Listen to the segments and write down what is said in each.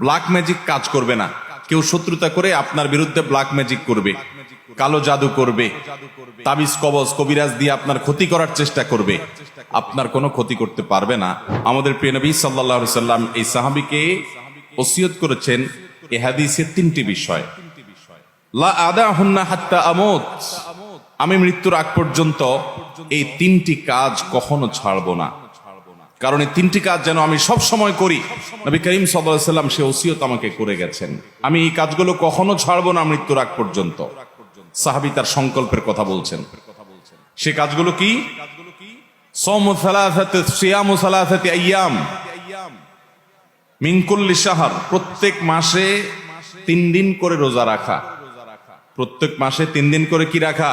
Black magic কাজ করবে না। কেউ শত্রুতা করে আপনার বিরুদ্ধে ব্ল্যাক ম্যাজিক করবে। কালো জাদু করবে। তাবিজ, কবজ, কবিরাজ দিয়ে আপনার ক্ষতি করার চেষ্টা করবে। আপনার কোনো ক্ষতি করতে পারবে না। আমাদের প্রিয় নবী সাল্লাহ সাল্লাম এই সাহাবিকে ওসিয়ত করেছেন এ হাদিসের তিনটি বিষয়। লা আদা হুন্না হাত্তা আমি মৃত্যুর আগ পর্যন্ত এই তিনটি কাজ কখনো ছাড়বো না। কারণ এই তিনটি কাজ যেন আমি সব সময় করি। নবী করিম সাল্লাহ সাল্লাম সে ওসিয়ত আমাকে করে গেছেন। আমি এই কাজগুলো কখনো ছাড়বো না মৃত্যুর আগ পর্যন্ত। সাহাবি তার সংকল্পের কথা বলছেন। সে কাজগুলো কি? মিনকুল্লি সাহার প্রত্যেক মাসে তিন দিন করে রোজা রাখা। প্রত্যেক মাসে তিন দিন করে কি রাখা?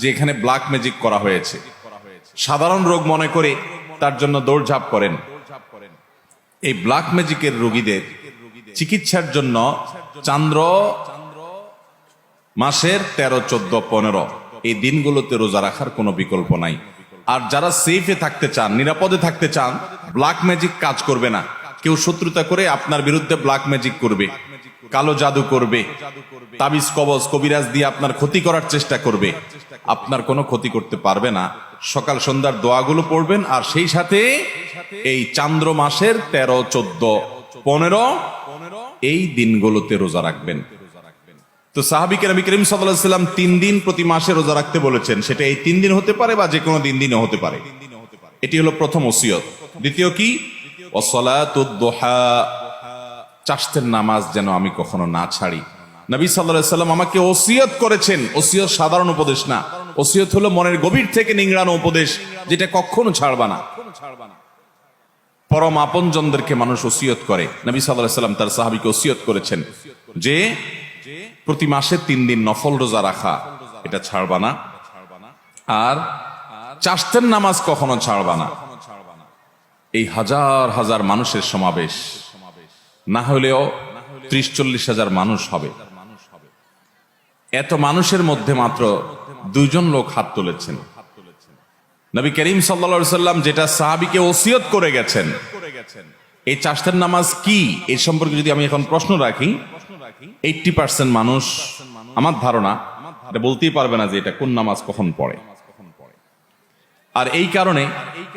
যে এখানে ব্ল্যাক ম্যাজিক করা হয়েছে। সাধারণ রোগ মনে করে তার জন্য দৌড়ঝাঁপ করেন। এই ব্ল্যাক ম্যাজিকের রোগীদের চিকিৎসার জন্য চান্দ্র মাসের তেরো, চোদ্দ, পনেরো, এই দিনগুলোতে রোজা রাখার কোনো বিকল্প নাই। আর যারা সেফে থাকতে চান, নিরাপদে থাকতে চান ব্ল্যাক ম্যাজিক কাজ করবে না। কেউ শত্রুতা করে আপনার বিরুদ্ধে ব্ল্যাক ম্যাজিক করবে, কালো জাদু করবে, তাবিজ, কবজ, কবিরাজ দিয়ে আপনার ক্ষতি করার চেষ্টা করবে। আপনার কোনো ক্ষতি করতে পারবে না। সকাল সন্ধ্যার দোয়াগুলো পড়বেন আর সেই সাথে এই চান্দ্র মাসের তেরো, চোদ্দ, পনেরো, এই দিনগুলোতে রোজা রাখবেন। তো সাহাবিকে নবী করিম সাল্লাম তিন দিন প্রতি মাসে রোজা রাখতে বলেছেন, সেটা এই তিন দিন হতে পারে বা যে কোনো দিন দিনও হতে পারে। এটি হলো প্রথম ওসিয়ত। দ্বিতীয় কি? ওসলাতুদ্দোহা চাষতের নামাজ যেন আমি কখনো না ছাড়ি। নবী সাল্লাহ সাল্লাম আমাকে ওসিয়ত করেছেন। ওসিয়ত সাধারণ উপদেশ না। ওসিয়ত হলো মনের গভীর থেকে নিংড়ানো উপদেশ, যেটা কখনো ছাড়বা না। পরম আপনজনদেরকে মানুষ ওসিয়ত করে। নবী সাল্লাহ সাল্লাম তার সাহাবিকে ওসিয়ত করেছেন যে, প্রতি মাসে তিন দিন নফল রোজা রাখা, এটা ছাড়বা না। আর চাষতের নামাজ কখনো ছাড়বা না। এই হাজার হাজার মানুষের সমাবেশ, না হলেও ত্রিশ চল্লিশ হাজার মানুষ হবে। এত মানুষের মধ্যে মাত্র দুইজন লোক হাত তুলেছেন। নবী করিম সাল্লা সাল্লাম যেটা সাহাবিকে ওসিয়ত করে গেছেন, এই চাষতের নামাজ কি? এই সম্পর্কে যদি আমি এখন প্রশ্ন রাখি, এইটটি পার্সেন্ট মানুষ আমার ধারণা, এটা বলতেই পারবে না যে এটা কোন নামাজ কখন পড়ে। আর এই কারণে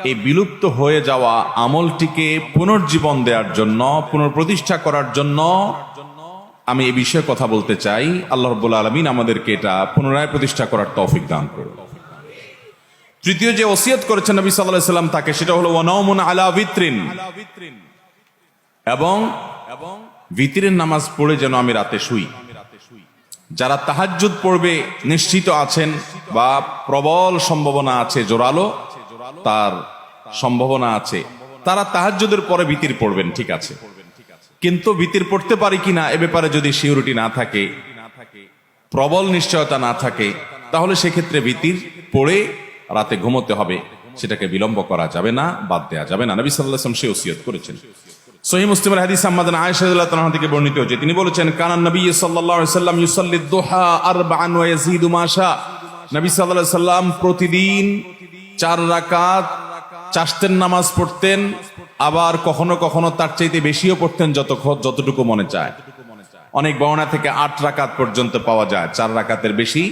এই বিলুপ্ত হয়ে যাওয়া আমলটিকে পুনর্জীবন দেওয়ার জন্য, পুনঃপ্রতিষ্ঠা করার জন্য আমি এই বিষয়ে কথা বলতে চাই। আল্লাহ রব্বুল আলমিন আমাদেরকে এটা পুনরায় প্রতিষ্ঠা করার তৌফিক দান করুন। তৃতীয় যে ওসিয়ত করেছেন নবী সাল্লাহ সাল্লাম, তাকে সেটা হলো ওয়ানাউমুন আলা ভিত্রিন। এবং এবং ভিতরের নামাজ পড়ে যেন আমি রাতে শুই। যারা তাহাজ্জুদ পড়বে, নিশ্চিত আছেন বা প্রবল সম্ভাবনা আছে জোরালো, তার সম্ভাবনা আছে। তারা তাহাজ্জুদের পরে ভিতির পড়বেন, ঠিক আছে। কিন্তু ভিতির পড়তে পারি কিনা এ ব্যাপারে যদি সিউরিটি না থাকে, প্রবল নিশ্চয়তা না থাকে, তাহলে সেক্ষেত্রে ভিতির পড়ে রাতে ঘুমোতে হবে। সেটাকে বিলম্ব করা যাবে না, বাদ দেওয়া যাবে না। নবী সাল্লাহ সে ওসিয়ত করেছেন। সহি মুসলিমের হাদিস আহমদ আয়েশাল্লাহ তাআলা থেকে বর্ণিত হয়েছে তিনি বলেছেন কানান নবী সাল্লাল্লাহু সাল্লাম ইউসাল্লি দুহা আরবাআন নবী সাল্লাল্লাহু সাল্লাম প্রতিদিন চার রাকাত চাষতের নামাজ পড়তেন, আবার কখনো কখনো তার চাইতে বেশিও পড়তেন যত যতটুকু মনে চায়। অনেক বর্ণনা থেকে আট রাকাত পর্যন্ত পাওয়া যায়, চার রাকাতের বেশি,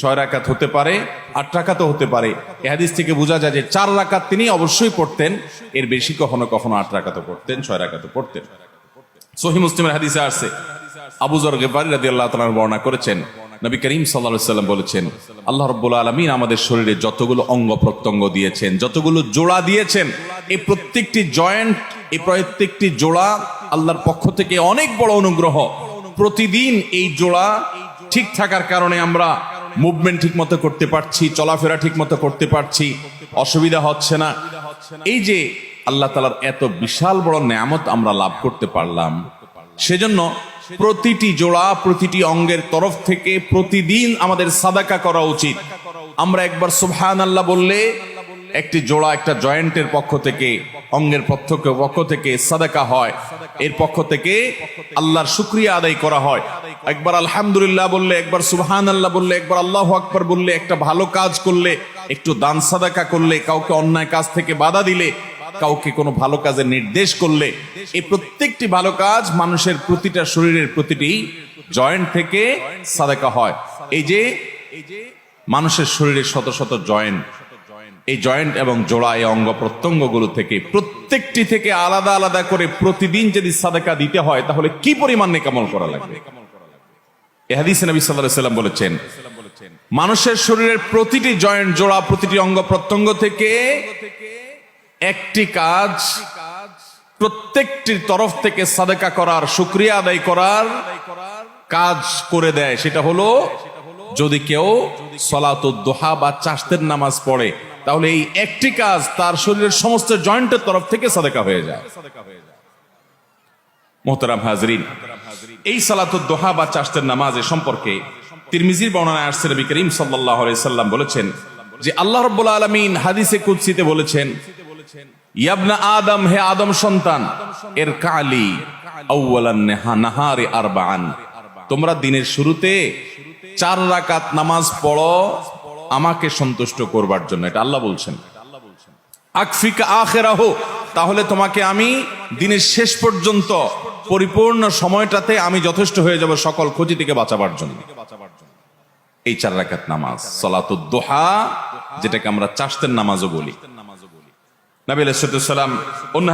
ছয় রাকাত হতে পারে, আট রাকাতও হতে পারে। এহাদিস থেকে বোঝা যায় যে চার রাকাত তিনি অবশ্যই পড়তেন, এর বেশি কখনো কখনো আট রাকাতও পড়তেন, ছয় রাকাতও পড়তেন। সহি মুসলিমের হাদিসে আসছে, আবু জর গেফারি আল্লাহ তালার বর্ণনা করেছেন নবী করিম সাল্লা সাল্লাম বলেছেন, আল্লাহ রব্বুল আলমিন আমাদের শরীরে যতগুলো অঙ্গ প্রত্যঙ্গ দিয়েছেন, যতগুলো জোড়া দিয়েছেন, এই প্রত্যেকটি জয়েন্ট এই প্রত্যেকটি জোড়া আল্লাহর পক্ষ থেকে অনেক বড় অনুগ্রহ। প্রতিদিন এই জোড়া ঠিক থাকার কারণে আমরা মুভমেন্ট ঠিক মতো করতে পারছি, চলাফেরা ঠিক মতো করতে পারছি, অসুবিধা হচ্ছে না। এই যে আল্লাহ তালার এত বিশাল বড় নেয়ামত আমরা লাভ করতে পারলাম, সেজন্য প্রতিটি জোড়া, প্রতিটি অঙ্গের তরফ থেকে প্রতিদিন আমাদের সাদাকা করা উচিত। আমরা একবার সুবহান আল্লাহ বললে, একটি জোড়া একটা জয়েন্টের পক্ষ থেকে, অঙ্গের পক্ষ থেকে সাদাকা হয়। এর পক্ষ থেকে আল্লাহর শুক্রিয়া আদায় করা হয়। একবার আলহামদুলিল্লাহ বললে, একবার সুবহান আল্লাহ বললে, একবার আল্লাহ আকবর বললে, একটা ভালো কাজ করলে, একটু দান সাদাকা করলে, কাউকে অন্যায় কাজ থেকে বাধা দিলে কাউকে কোনো ভালো কাজের নির্দেশ করলে এই প্রত্যেকটি ভালো কাজ মানুষের প্রতিটা শরীরের প্রতিটি জয়েন্ট থেকে সাদাকা হয়। এই যে মানুষের শরীরের শত শত জয়েন্ট, এই জয়েন্ট এবং জোড়া, এই অঙ্গ প্রত্যঙ্গগুলো থেকে প্রত্যেকটি থেকে আলাদা আলাদা করে প্রতিদিন যদি সাদাকা দিতে হয়, তাহলে কি পরিমাণ নেকামল করা লাগবে? এ হাদিসে নবী আলাইহি সাল্লাম বলেছেন, মানুষের শরীরের প্রতিটি জয়েন্ট, জোড়া, প্রতিটি অঙ্গ প্রত্যঙ্গ থেকে একটি কাজ প্রত্যেকটির তরফ থেকে সাদাকা করার, শুক্রিয়া আদায় করার কাজ করে দেয়। সেটা হলো, যদি কেউ সলাত দোহা বা চাষতের নামাজ পড়ে, তাহলে এই একটি কাজ তার শরীরের সমস্ত জয়েন্টের তরফ থেকে সাদাকা হয়ে যায়। মোহতারাম হাজরিন, এই সালাত দোহা বা চাষতের নামাজের সম্পর্কে তিরমিজির বর্ণনায় আসছে নবী করিম সাল্লাহ সাল্লাম বলেছেন যে আল্লাহ রব্বুল আলমিন হাদিসে কুৎসিতে বলেছেন ইয়াবনা আদম, হে আদম সন্তান, এর কালি নাহারে আরবান তোমরা দিনের শুরুতে চার রাকাত নামাজ পড়ো, আমাকে সন্তুষ্ট করবার জন্য। এটা আল্লাহ বলছেন। আকফিকা আখেরাহ, তাহলে তোমাকে আমি দিনের শেষ পর্যন্ত পরিপূর্ণ সময়টাতে আমি যথেষ্ট হয়ে যাব সকল ক্ষতি থেকে বাঁচাবার জন্য। এই চার রাকাত নামাজ সলাতুদ্দোহা যেটাকে আমরা চাষতের নামাজও বলি। নবী আলাইহিস সালাম অন্য